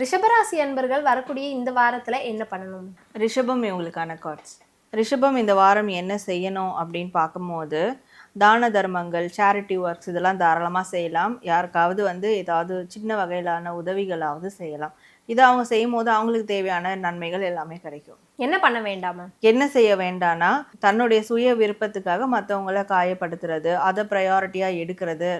ரிஷபராசி அன்பர்கள் வரக்கூடிய இந்த வாரத்துல என்ன பண்ணணும்? ரிஷபம் இவங்களுக்கான கார்ட்ஸ் ரிஷபம் இந்த வாரம் என்ன செய்யணும் அப்படின்னு பார்க்கும்போது தான தர்மங்கள் சேரிட்டி ஒர்க்ஸ் இதெல்லாம் தாராளமாக செய்யலாம். யாருக்காவது வந்து ஏதாவது சின்ன வகையிலான உதவிகளாவது செய்யலாம். இதை அவங்க செய்யும் போது அவங்களுக்கு தேவையான நன்மைகள் எல்லாமே கிடைக்கும். என்ன பண்ண வேண்டாமா? என்ன செய்ய வேண்டாம்னா தன்னுடைய சுய விருப்பத்துக்காக மற்றவங்கள காயப்படுத்துறது அதை ப்ரையாரிட்டியாக எடுக்கிறது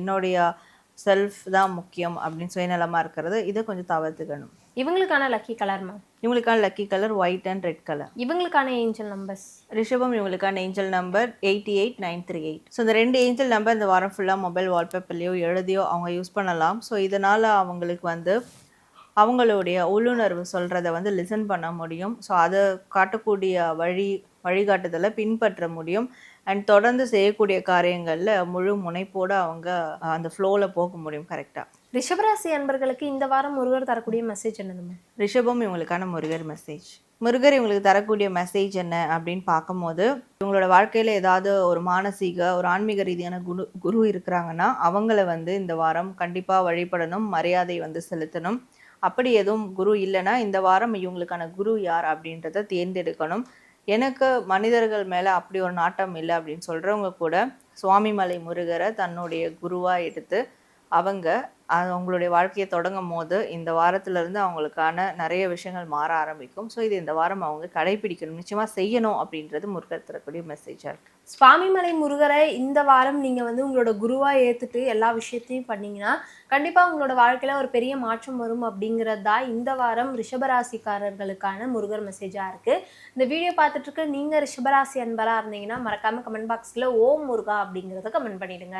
என்னுடைய செல்ஃப் தான் முக்கியம் அப்படின்னு சுயநலமாக இருக்கிறது. இதை கொஞ்சம் தவிர்த்துக்கணும். இவங்களுக்கான லக்கி கலர்மா இவங்களுக்கான lucky colour white and red colour இவங்களுக்கான ஏஞ்சல் நம்பர்ஸ் ரிஷபம் இவங்களுக்கான angel number eighty eight nine three eight so இந்த ரெண்டு ஏஞ்சல் நம்பர் இந்த வாரம் ஃபுல்லாக மொபைல் வால்பேப்பர்லேயோ எழுதியோ அவங்க யூஸ் பண்ணலாம். ஸோ இதனால் அவங்களுக்கு வந்து அவங்களுடைய உள்ளுணர்வு சொல்கிறத வந்து லிசன் பண்ண முடியும். ஸோ அதை காட்டக்கூடிய வழி வழிகாட்டுதலை பின்பற்ற முடியும். அண்ட் தொடர்ந்து செய்யக்கூடிய காரியங்களில் முழு முனைப்போடு அவங்க அந்த ஃப்ளோவில் போக முடியும் கரெக்டாக ரிஷபராசி அன்பர்களுக்கு இந்த வாரம் முருகர் தரக்கூடிய மெசேஜ் என்னதுமா ரிஷபம் இவங்களுக்கான முருகர் மெசேஜ் முருகர் இவங்களுக்கு தரக்கூடிய மெசேஜ் என்ன அப்படின்னு பார்க்கும்போது இவங்களோட வாழ்க்கையில் ஏதாவது ஒரு மானசீக ஒரு ஆன்மீக ரீதியான குரு குரு இருக்கிறாங்கன்னா அவங்கள வந்து இந்த வாரம் கண்டிப்பாக வழிபடணும் மரியாதை வந்து செலுத்தணும். அப்படி எதுவும் குரு இல்லைன்னா இந்த வாரம் இவங்களுக்கான குரு யார் அப்படின்றத தேர்ந்தெடுக்கணும். எனக்கு மனிதர்கள் மேலே அப்படி ஒரு நாட்டம் இல்லை அப்படின்னு சொல்கிறவங்க கூட சுவாமிமலை முருகரை தன்னுடைய குருவாக எடுத்து அவங்க அது அவங்களுடைய வாழ்க்கையை தொடங்கும் போது இந்த வாரத்துல இருந்து அவங்களுக்கான நிறைய விஷயங்கள் மாற ஆரம்பிக்கும். ஸோ இது இந்த வாரம் அவங்க கடைபிடிக்கணும். நிச்சயமாக செய்யணும் அப்படின்றது முருகர் தரக்கூடிய மெசேஜாக இருக்கு. சுவாமிமலை முருகரை இந்த வாரம் நீங்கள் வந்து உங்களோட குருவாக ஏற்றுட்டு எல்லா விஷயத்தையும் பண்ணீங்கன்னா கண்டிப்பாக உங்களோட வாழ்க்கையில் ஒரு பெரிய மாற்றம் வரும் அப்படிங்கிறது தான் இந்த வாரம் ரிஷபராசிக்காரர்களுக்கான முருகர் மெசேஜாக இருக்குது இந்த வீடியோ பார்த்துட்டு இருக்க நீங்கள் ரிஷபராசி அன்பராக இருந்தீங்கன்னா மறக்காமல் கமெண்ட் பாக்ஸில் ஓம் முருகா அப்படிங்கிறத கமெண்ட் பண்ணிடுங்க.